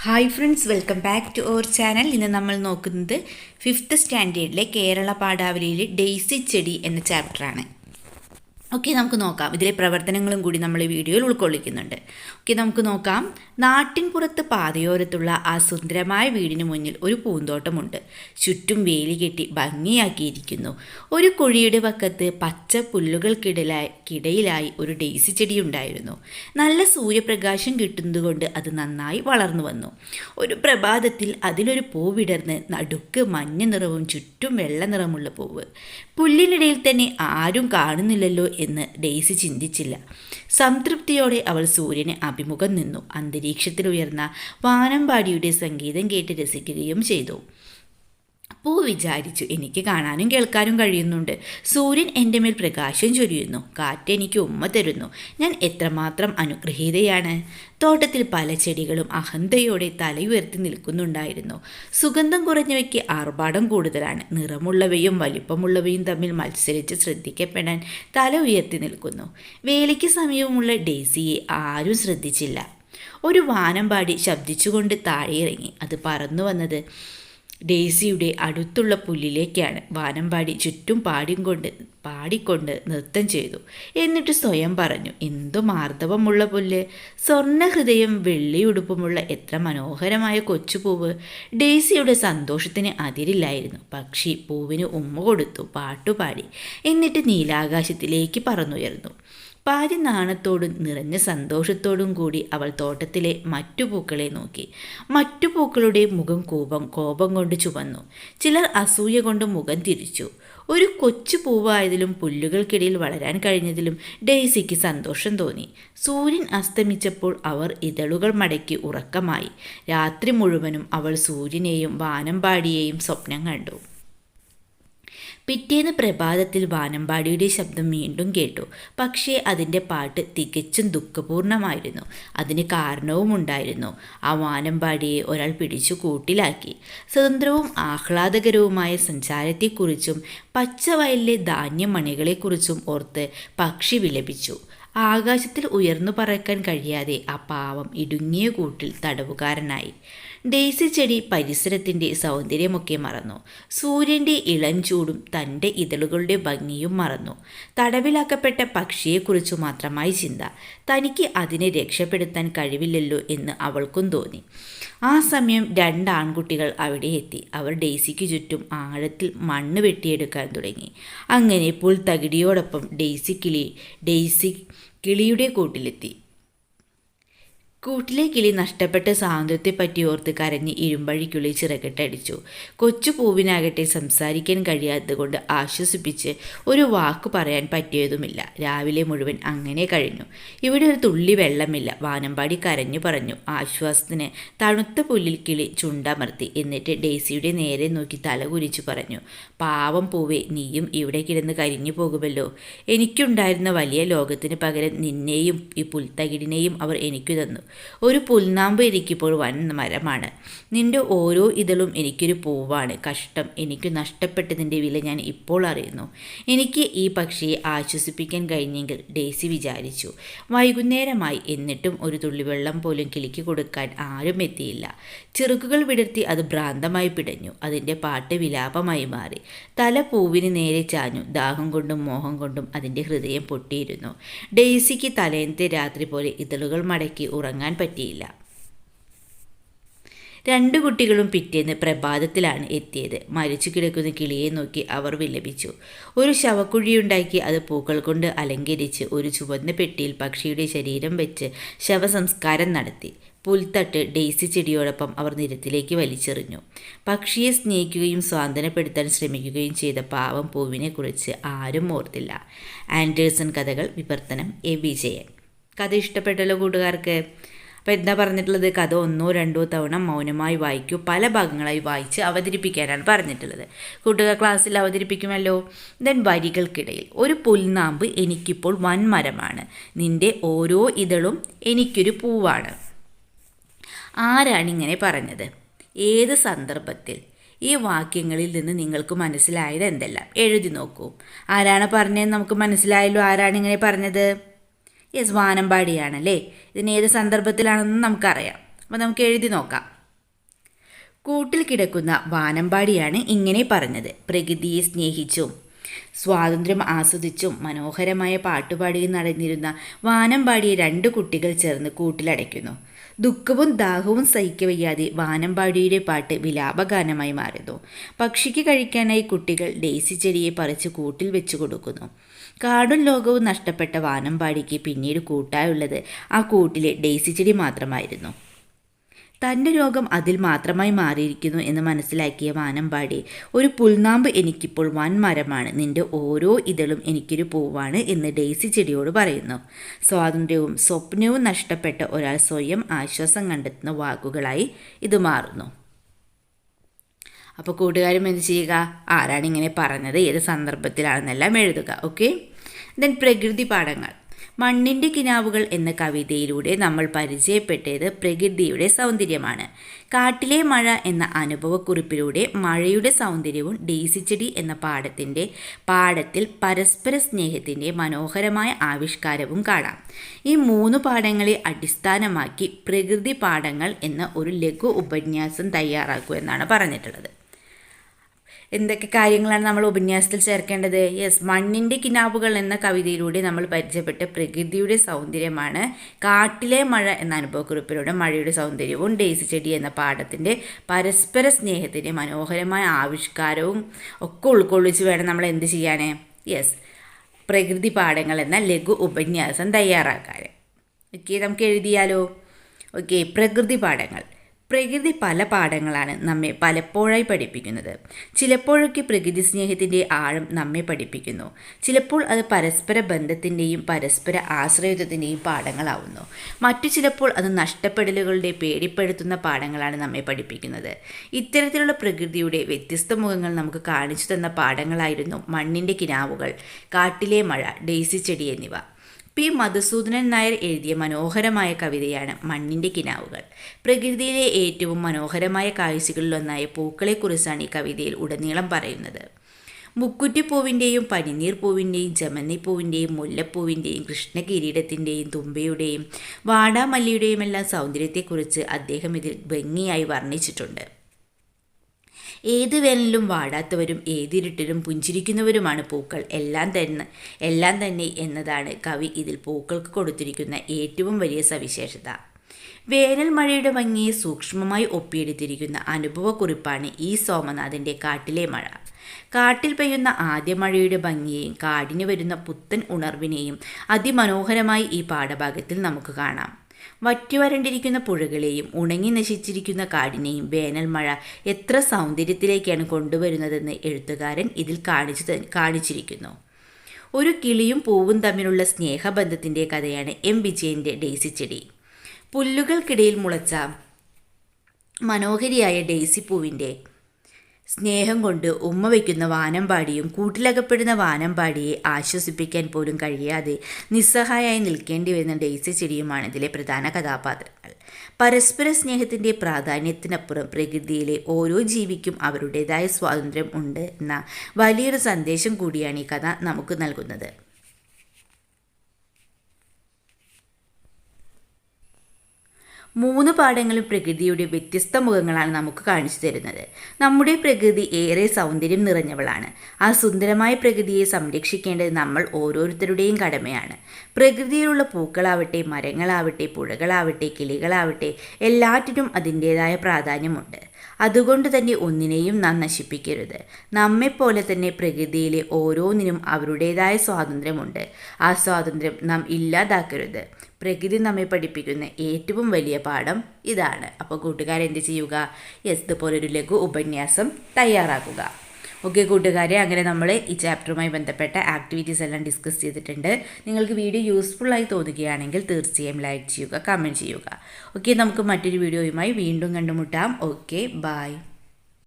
Hi friends welcome back to our channel ഇന്ന് നമ്മൾ നോക്കുന്നത് ഫിഫ്ത്ത് സ്റ്റാൻഡേർഡിലെ കേരള പാഠാവലിയിലെ ഡെയ്സി ചെടി എന്ന ചാപ്റ്ററാണ് ഓക്കെ നമുക്ക് നോക്കാം. ഇതിലെ പ്രവർത്തനങ്ങളും കൂടി നമ്മൾ ഈ വീഡിയോയിൽ ഉൾക്കൊള്ളിക്കുന്നുണ്ട്. ഓക്കെ നമുക്ക് നോക്കാം. നാട്ടിൻ പുറത്ത് പാതയോരത്തുള്ള ആ സുന്ദരമായ വീടിന് മുന്നിൽ ഒരു പൂന്തോട്ടമുണ്ട്. ചുറ്റും വേലി കെട്ടി ഭംഗിയാക്കിയിരിക്കുന്നു. ഒരു കുഴിയുടെ വക്കത്ത് പച്ച പുല്ലുകൾക്കിടയിലായി കിടയിലായി ഒരു ഡെയ്സി ചെടി ഉണ്ടായിരുന്നു നല്ല സൂര്യപ്രകാശം കിട്ടുന്നതുകൊണ്ട് അത് നന്നായി വളർന്നു വന്നു. ഒരു പ്രഭാതത്തിൽ അതിലൊരു പൂ വിടർന്ന് നടുക്ക് മഞ്ഞ നിറവും ചുറ്റും വെള്ള നിറമുള്ള പൂവ്. പുല്ലിനിടയിൽ തന്നെ ആരും കാണുന്നില്ലല്ലോ എന്ന് ഡെയ്സി ചിന്തിച്ചില്ല. സംതൃപ്തിയോടെ അവൾ സൂര്യനെ അഭിമുഖം നിന്നു. അന്തരീക്ഷത്തിലുയർന്ന വാനമ്പാടിയുടെ സംഗീതം കേട്ട് രസിക്കുകയും ചെയ്തു. പൂ വിചാരിച്ചു. എനിക്ക് കാണാനും കേൾക്കാനും കഴിയുന്നുണ്ട്. സൂര്യൻ എന്റെ മേൽ പ്രകാശം ചൊരിയുന്നു. കാറ്റ് എനിക്ക് ഉമ്മ തരുന്നു. ഞാൻ എത്രമാത്രം അനുഗ്രഹീതയാണ്. തോട്ടത്തിൽ പല ചെടികളും അഹന്തയോടെ തലയുയർത്തി നിൽക്കുന്നുണ്ടായിരുന്നു. സുഗന്ധം കുറഞ്ഞവയ്ക്ക് ആർഭാടം കൂടുതലാണ്. നിറമുള്ളവയും വലിപ്പമുള്ളവയും തമ്മിൽ മത്സരിച്ച് ശ്രദ്ധിക്കപ്പെടാൻ തല ഉയർത്തി നിൽക്കുന്നു. വേലയ്ക്ക് സമീപമുള്ള ഡേസിയെ ആരും ശ്രദ്ധിച്ചില്ല. ഒരു വാനമ്പാടി ശബ്ദിച്ചുകൊണ്ട് താഴെ ഇറങ്ങി അത് പറന്നു വന്നത് ഡേസിയുടെ അടുത്തുള്ള പുല്ലിലേക്കാണ് വാനമ്പാടി ചുറ്റും പാടിയും കൊണ്ട് പാടിക്കൊണ്ട് നൃത്തം ചെയ്തു. എന്നിട്ട് സ്വയം പറഞ്ഞു എന്തു മാർദ്ദവമുള്ള പുല്ല്. സ്വർണ ഹൃദയം വെള്ളിയുടുപ്പുമുള്ള എത്ര മനോഹരമായ കൊച്ചുപൂവ്. ഡേസിയുടെ സന്തോഷത്തിന് അതിരില്ലായിരുന്നു. പക്ഷി പൂവിന് ഉമ്മ കൊടുത്തു പാട്ടുപാടി. എന്നിട്ട് നീലാകാശത്തിലേക്ക് പറന്നുയർന്നു. പാതി നാണത്തോടും നിറഞ്ഞ സന്തോഷത്തോടും കൂടി അവൾ തോട്ടത്തിലെ മറ്റു പൂക്കളെ നോക്കി. മറ്റു പൂക്കളുടെ മുഖം കോപം കോപം കൊണ്ട് ചുവന്നു. ചിലർ അസൂയ കൊണ്ട് മുഖം തിരിച്ചു. ഒരു കൊച്ചു പൂവായതിലും പുല്ലുകൾക്കിടയിൽ വളരാൻ കഴിഞ്ഞതിലും ഡെയ്സിക്ക് സന്തോഷം തോന്നി. സൂര്യൻ അസ്തമിച്ചപ്പോൾ അവർ ഇതളുകൾ മടക്കി ഉറക്കമായി. രാത്രി മുഴുവനും അവൾ സൂര്യനെയും വാനമ്പാടിയെയും സ്വപ്നം കണ്ടു. പിറ്റേന്ന് പ്രഭാതത്തിൽ വാനമ്പാടിയുടെ ശബ്ദം വീണ്ടും കേട്ടു. പക്ഷേ അതിന്റെ പാട്ട് തികച്ചും ദുഃഖപൂർണമായിരുന്നു. അതിന് കാരണവും ഉണ്ടായിരുന്നു ആ വാനമ്പാടിയെ ഒരാൾ പിടിച്ചു കൂട്ടിലാക്കി. സ്വതന്ത്രവും ആഹ്ലാദകരവുമായ സഞ്ചാരത്തെക്കുറിച്ചും പച്ചവയലിലെ ധാന്യമണികളെക്കുറിച്ചും ഓർത്ത് പക്ഷി വിലപിച്ചു. ആകാശത്തിൽ ഉയർന്നു പറക്കാൻ കഴിയാതെ ആ പാവം ഇടുങ്ങിയ കൂട്ടിൽ തടവുകാരനായി. ഡേസി ചെടി പരിസരത്തിന്റെ സൗന്ദര്യമൊക്കെ മറന്നു. സൂര്യന്റെ ഇളം ചൂടും തന്റെ ഇതളുകളുടെ ഭംഗിയും മറന്നു. തടവിലാക്കപ്പെട്ട പക്ഷിയെക്കുറിച്ചു മാത്രമായി ചിന്ത. തനിക്ക് അതിനെ രക്ഷപ്പെടുത്താൻ കഴിവില്ലല്ലോ എന്ന് അവൾക്കും തോന്നി. ആ സമയം രണ്ട് ആൺകുട്ടികൾ അവിടെ എത്തി. അവർ ഡെയ്സിക്ക് ചുറ്റും ആഴത്തിൽ മണ്ണ് വെട്ടിയെടുക്കാൻ തുടങ്ങി. അങ്ങനെ പുൽത്തകിടിയോടൊപ്പം ഡെയ്സി കിളി ഡെയ്സി കിളിയുടെ കൂട്ടിലെത്തി. കൂട്ടിലെ കിളി നഷ്ടപ്പെട്ട സ്വാതന്ത്ര്യത്തെപ്പറ്റി ഓർത്ത് കരഞ്ഞ് ഇരുമ്പഴിക്കുള്ളിൽ ചിറകെട്ടടിച്ചു. കൊച്ചു പൂവിനാകട്ടെ സംസാരിക്കാൻ കഴിയാത്തതുകൊണ്ട് ആശ്വസിപ്പിച്ച് ഒരു വാക്ക് പറയാൻ പറ്റിയതുമില്ല. രാവിലെ മുഴുവൻ അങ്ങനെ കഴിഞ്ഞു. ഇവിടെ ഒരു തുള്ളി വെള്ളമില്ല. വാനമ്പാടി കരഞ്ഞു പറഞ്ഞു. ആശ്വാസത്തിന് തണുത്ത പുല്ലിൽ കിളി ചുണ്ടമർത്തി. എന്നിട്ട് ഡേസിയുടെ നേരെ നോക്കി തലകുരിച്ചു പറഞ്ഞു. പാവം പൂവേ നീയും ഇവിടെ കിടന്ന് കരിഞ്ഞു പോകുമല്ലോ. എനിക്കുണ്ടായിരുന്ന വലിയ ലോകത്തിന് പകരം നിന്നെയും ഈ പുൽത്തകിടിനെയും അവർ എനിക്കു തന്നു. ഒരു പുൽനാമ്പ് എനിക്കിപ്പോൾ വൻ മരമാണ്. നിന്റെ ഓരോ ഇതളും എനിക്കൊരു പൂവാണ്. കഷ്ടം എനിക്ക് നഷ്ടപ്പെട്ടതിന്റെ വില ഞാൻ ഇപ്പോൾ അറിയുന്നു. എനിക്ക് ഈ പക്ഷിയെ ആശ്വസിപ്പിക്കാൻ കഴിഞ്ഞെങ്കിൽ ഡേസി വിചാരിച്ചു. വൈകുന്നേരമായി എന്നിട്ടും ഒരു തുള്ളി വെള്ളം പോലും കിളിക്ക് കൊടുക്കാൻ ആരും എത്തിയില്ല. ചെറുക്കുകൾ വിടർത്തി അത് ഭ്രാന്തമായി പിടഞ്ഞു. അതിന്റെ പാട്ട് വിലാപമായി മാറി. തല പൂവിന് നേരെ ചാഞ്ഞു. ദാഹം കൊണ്ടും മോഹം കൊണ്ടും അതിന്റെ ഹൃദയം പൊട്ടിയിരുന്നു. ഡേസിക്ക് തലേന്നത്തെ രാത്രി പോലെ ഇതളുകൾ മടക്കി ഉറങ്ങാൻ പറ്റിയില്ല. രണ്ട് കുട്ടികളും പിറ്റേന്ന് പ്രഭാതത്തിലാണ് എത്തിയത്. മരിച്ചു കിടക്കുന്ന കിളിയെ നോക്കി അവർ വിലപിച്ചു. ഒരു ശവക്കുഴിയുണ്ടാക്കി അത് പൂക്കൾ കൊണ്ട് അലങ്കരിച്ച് ഒരു ചുവന്ന പെട്ടിയിൽ പക്ഷിയുടെ ശരീരം വെച്ച് ശവസംസ്കാരം നടത്തി. പുൽത്തട്ട് ഡെയ്സി ചെടിയോടൊപ്പം അവർ നിരത്തിലേക്ക് വലിച്ചെറിഞ്ഞു. പക്ഷിയെ സ്നേഹിക്കുകയും സ്വാന്തനപ്പെടുത്താൻ ശ്രമിക്കുകയും ചെയ്ത പാവം പൂവിനെക്കുറിച്ച് ആരും ഓർത്തില്ല. ആൻഡേഴ്സൺ കഥകൾ വിവർത്തനം. എ. വിജയൻ. കഥ ഇഷ്ടപ്പെട്ടല്ലോ കൂട്ടുകാർക്ക്? അപ്പോൾ എന്താ പറഞ്ഞിട്ടുള്ളത്? കഥ ഒന്നോ രണ്ടോ തവണ മൗനമായി വായിക്കൂ പല ഭാഗങ്ങളായി വായിച്ച് അവതരിപ്പിക്കാനാണ് പറഞ്ഞിട്ടുള്ളത്. കൂട്ടുകാർ ക്ലാസ്സിൽ അവതരിപ്പിക്കുമല്ലോ? ദെൻ വരികൾക്കിടയിൽ ഒരു പുൽനാമ്പ് എനിക്കിപ്പോൾ വൻമരമാണ്. നിന്റെ ഓരോ ഇതളും എനിക്കൊരു പൂവാണ്. ആരാണിങ്ങനെ പറഞ്ഞത്? ഏത് സന്ദർഭത്തിൽ? ഈ വാക്യങ്ങളിൽ നിന്ന് നിങ്ങൾക്ക് മനസ്സിലായത് എന്തെല്ലാം? എഴുതി നോക്കൂ. ആരാണ് പറഞ്ഞതെന്ന് നമുക്ക് മനസ്സിലായല്ലോ ആരാണ് ഇങ്ങനെ പറഞ്ഞത്? യെസ് വാനമ്പാടിയാണല്ലേ ഇതിന് ഏത് സന്ദർഭത്തിലാണെന്ന് നമുക്കറിയാം. അപ്പോൾ നമുക്ക് എഴുതി നോക്കാം. കൂട്ടിൽ കിടക്കുന്ന വാനമ്പാടിയാണ് ഇങ്ങനെ പറഞ്ഞത്. പ്രകൃതിയെ സ്നേഹിച്ചും സ്വാതന്ത്ര്യം ആസ്വദിച്ചും മനോഹരമായ പാട്ടുപാടിയും നടന്നിരുന്ന വാനമ്പാടിയെ രണ്ട് കുട്ടികൾ ചേർന്ന് കൂട്ടിലടയ്ക്കുന്നു. ദുഃഖവും ദാഹവും സഹിക്കവയ്യാതെ വാനമ്പാടിയുടെ പാട്ട് വിലാപഗാനമായി മാറുന്നു. പക്ഷിക്ക് കഴിക്കാനായി കുട്ടികൾ ഡേസി ചെടിയെ പറിച്ച് കൂട്ടിൽ വെച്ചു കൊടുക്കുന്നു. കാടും ലോകവും നഷ്ടപ്പെട്ട വാനമ്പാടിക്ക് പിന്നീട് കൂട്ടായുള്ളത് ആ കൂട്ടിലെ ഡേസി ചെടി മാത്രമായിരുന്നു. തന്റെ രോഗം അതിൽ മാത്രമായി മാറിയിരിക്കുന്നു എന്ന് മനസ്സിലാക്കിയ വാനമ്പാടി ഒരു പുൽനാമ്പ് എനിക്കിപ്പോൾ വൻമരമാണ് നിന്റെ ഓരോ ഇതളും എനിക്കൊരു പൂവാണ് എന്ന് ഡെയ്സി ചെടിയോട് പറയുന്നു. സ്വാതന്ത്ര്യവും സ്വപ്നവും നഷ്ടപ്പെട്ട ഒരാൾ സ്വയം ആശ്വാസം കണ്ടെത്തുന്ന വാക്കുകളായി ഇത് മാറുന്നു. അപ്പോൾ കൂട്ടുകാരും എന്ത് ചെയ്യുക? ആരാണ് ഇങ്ങനെ പറഞ്ഞത്? ഏത് സന്ദർഭത്തിലാണെന്നെല്ലാം എഴുതുക ഓക്കെ? ദെൻ പ്രകൃതി പാഠങ്ങൾ. മണ്ണിന്റെ കിനാവുകൾ എന്ന കവിതയിലൂടെ നമ്മൾ പരിചയപ്പെട്ടത് പ്രകൃതിയുടെ സൗന്ദര്യമാണ്. കാട്ടിലെ മഴ എന്ന അനുഭവക്കുറിപ്പിലൂടെ മഴയുടെ സൗന്ദര്യവും ഡെയ്സിച്ചെടി എന്ന പാഠത്തിന്റെ പാഠത്തിൽ പരസ്പര സ്നേഹത്തിന്റെ മനോഹരമായ ആവിഷ്കാരവും കാണാം. ഈ മൂന്ന് പാഠങ്ങളെ അടിസ്ഥാനമാക്കി പ്രകൃതി പാഠങ്ങൾ എന്ന ഒരു ലഘു ഉപന്യാസം തയ്യാറാക്കൂ എന്നാണ് പറഞ്ഞിട്ടുള്ളത്. എന്തൊക്കെ കാര്യങ്ങളാണ് നമ്മൾ ഉപന്യാസത്തിൽ ചേർക്കേണ്ടത്? യെസ് മണ്ണിന്റെ കിനാവുകൾ എന്ന കവിതയിലൂടെ നമ്മൾ പരിചയപ്പെട്ട പ്രകൃതിയുടെ സൗന്ദര്യമാണ്. കാട്ടിലെ മഴ എന്ന അനുഭവക്കുറിപ്പിലൂടെ മഴയുടെ സൗന്ദര്യവും ഡേസി ചെടി എന്ന പാഠത്തിന്റെ പരസ്പര സ്നേഹത്തിന്റെ മനോഹരമായ ആവിഷ്കാരവും ഒക്കെ ഉൾക്കൊള്ളിച്ച് വേണം നമ്മൾ എന്ത് ചെയ്യാൻ യെസ് പ്രകൃതി പാഠങ്ങൾ എന്ന ലഘു ഉപന്യാസം തയ്യാറാക്കാൻ. ഓക്കെ നമുക്ക് എഴുതിയാലോ? ഓക്കെ പ്രകൃതി പാഠങ്ങൾ. പ്രകൃതി പല പാഠങ്ങളാണ് നമ്മെ പലപ്പോഴായി പഠിപ്പിക്കുന്നത്. ചിലപ്പോഴൊക്കെ പ്രകൃതി സ്നേഹത്തിന്റെ ആഴം നമ്മെ പഠിപ്പിക്കുന്നു. ചിലപ്പോൾ അത് പരസ്പര ബന്ധത്തിന്റെയും പരസ്പര ആശ്രയത്വത്തിന്റെയും പാഠങ്ങളാവുന്നു. മറ്റു ചിലപ്പോൾ അത് നഷ്ടപ്പെടലുകളുടെ പേടിപ്പെടുത്തുന്ന പാഠങ്ങളാണ് നമ്മെ പഠിപ്പിക്കുന്നത്. ഇത്തരത്തിലുള്ള പ്രകൃതിയുടെ വ്യത്യസ്ത മുഖങ്ങൾ നമുക്ക് കാണിച്ചു തന്ന പാഠങ്ങളായിരുന്നു മണ്ണിന്റെ കിനാവുകൾ കാട്ടിലെ മഴ ഡെയ്സി ചെടി എന്നിവ. പി മധുസൂദനൻ നായർ എഴുതിയ മനോഹരമായ കവിതയാണ് മണ്ണിന്റെ കിനാവുകൾ. പ്രകൃതിയിലെ ഏറ്റവും മനോഹരമായ കാഴ്ചകളിലൊന്നായ പൂക്കളെക്കുറിച്ചാണ് ഈ കവിതയിൽ ഉടനീളം പറയുന്നത്. മുക്കുറ്റിപ്പൂവിന്റെയും പനിനീർ പൂവിന്റെയും ജമന്തിപ്പൂവിന്റെയും മുല്ലപ്പൂവിന്റെയും കൃഷ്ണകിരീടത്തിന്റെയും തുമ്പയുടെയും വാടാമല്ലിയുടെയും എല്ലാം സൗന്ദര്യത്തെക്കുറിച്ച് അദ്ദേഹം ഇതിൽ ഭംഗിയായി വർണിച്ചിട്ടുണ്ട്. ഏത് വേനലിലും വാടാത്തവരും ഏതിരുട്ടിലും പുഞ്ചിരിക്കുന്നവരുമാണ് പൂക്കൾ. എല്ലാം തന്നെ എല്ലാം തന്നെ എന്നതാണ് കവി ഇതിൽ പൂക്കൾക്ക് കൊടുത്തിരിക്കുന്ന ഏറ്റവും വലിയ സവിശേഷത. വേനൽ മഴയുടെ ഭംഗിയെ സൂക്ഷ്മമായി ഒപ്പിയെടുത്തിരിക്കുന്ന അനുഭവക്കുറിപ്പാണ് ഈ സോമനാഥന്റെ കാട്ടിലെ മഴ. കാട്ടിൽ പെയ്യുന്ന ആദ്യ മഴയുടെ ഭംഗിയെയും കാടിന് വരുന്ന പുത്തൻ ഉണർവിനെയും അതിമനോഹരമായി ഈ പാഠഭാഗത്തിൽ നമുക്ക് കാണാം. വറ്റുവരണ്ടിരിക്കുന്ന പുഴകളെയും ഉണങ്ങി നശിച്ചിരിക്കുന്ന കാടിനെയും വേനൽ മഴ എത്ര സൗന്ദര്യത്തിലേക്കാണ് കൊണ്ടുവരുന്നതെന്ന് എഴുത്തുകാരൻ ഇതിൽ കാണിച്ചു കാണിച്ചിരിക്കുന്നു. ഒരു കിളിയും പൂവും തമ്മിലുള്ള സ്നേഹബന്ധത്തിന്റെ കഥയാണ് എം വിജയന്റെ ഡെയ്സി ചെടി. പുല്ലുകൾക്കിടയിൽ മുളച്ച മനോഹരിയായ ഡെയ്സി പൂവിന്റെ സ്നേഹം കൊണ്ട് ഉമ്മ വയ്ക്കുന്ന വാനമ്പാടിയും കൂട്ടിലകപ്പെടുന്ന വാനമ്പാടിയെ ആശ്വസിപ്പിക്കാൻ പോലും കഴിയാതെ നിസ്സഹായായി നിൽക്കേണ്ടി വരുന്ന ഡെയ്സി ചെടിയുമാണ് ഇതിലെ പ്രധാന കഥാപാത്രങ്ങൾ. പരസ്പര സ്നേഹത്തിന്റെ പ്രാധാന്യത്തിനപ്പുറം പ്രകൃതിയിലെ ഓരോ ജീവിക്കും അവരുടേതായ സ്വാതന്ത്ര്യം ഉണ്ട് എന്ന വലിയൊരു സന്ദേശം കൂടിയാണ് ഈ കഥ നമുക്ക് നൽകുന്നത്. മൂന്ന് പാഠങ്ങളും പ്രകൃതിയുടെ വ്യത്യസ്ത മുഖങ്ങളാണ് നമുക്ക് കാണിച്ചു തരുന്നത്. നമ്മുടെ പ്രകൃതി ഏറെ സൗന്ദര്യം നിറഞ്ഞവളാണ്. ആ സുന്ദരമായ പ്രകൃതിയെ സംരക്ഷിക്കേണ്ടത് നമ്മൾ ഓരോരുത്തരുടെയും കടമയാണ്. പ്രകൃതിയിലുള്ള പൂക്കളാവട്ടെ മരങ്ങളാവട്ടെ പുഴകളാവട്ടെ കിളികളാവട്ടെ എല്ലാറ്റിനും അതിന്റേതായ പ്രാധാന്യമുണ്ട്. അതുകൊണ്ട് തന്നെ ഒന്നിനെയും നാം നശിപ്പിക്കരുത്. നമ്മെപ്പോലെ തന്നെ പ്രകൃതിയിലെ ഓരോന്നിനും അവരുടേതായ സ്വാതന്ത്ര്യമുണ്ട്. ആ സ്വാതന്ത്ര്യം നാം ഇല്ലാതാക്കരുത്. പ്രകൃതി നമ്മെ പഠിപ്പിക്കുന്ന ഏറ്റവും വലിയ പാഠം ഇതാണ്. അപ്പോൾ കൂട്ടുകാരെന്ത് ചെയ്യുക? യെസ് ഇതുപോലൊരു ലഘു ഉപന്യാസം തയ്യാറാക്കുക. ഓക്കെ കൂട്ടുകാരെ അങ്ങനെ നമ്മൾ ഈ ചാപ്റ്ററുമായി ബന്ധപ്പെട്ട ആക്ടിവിറ്റീസ് എല്ലാം ഡിസ്കസ് ചെയ്തിട്ടുണ്ട്. നിങ്ങൾക്ക് വീഡിയോ യൂസ്ഫുള്ളായി തോന്നുകയാണെങ്കിൽ തീർച്ചയായും ലൈക്ക് ചെയ്യുക കമന്റ് ചെയ്യുക. ഓക്കെ നമുക്ക് മറ്റൊരു വീഡിയോയുമായി വീണ്ടും കണ്ടുമുട്ടാം. Okay bye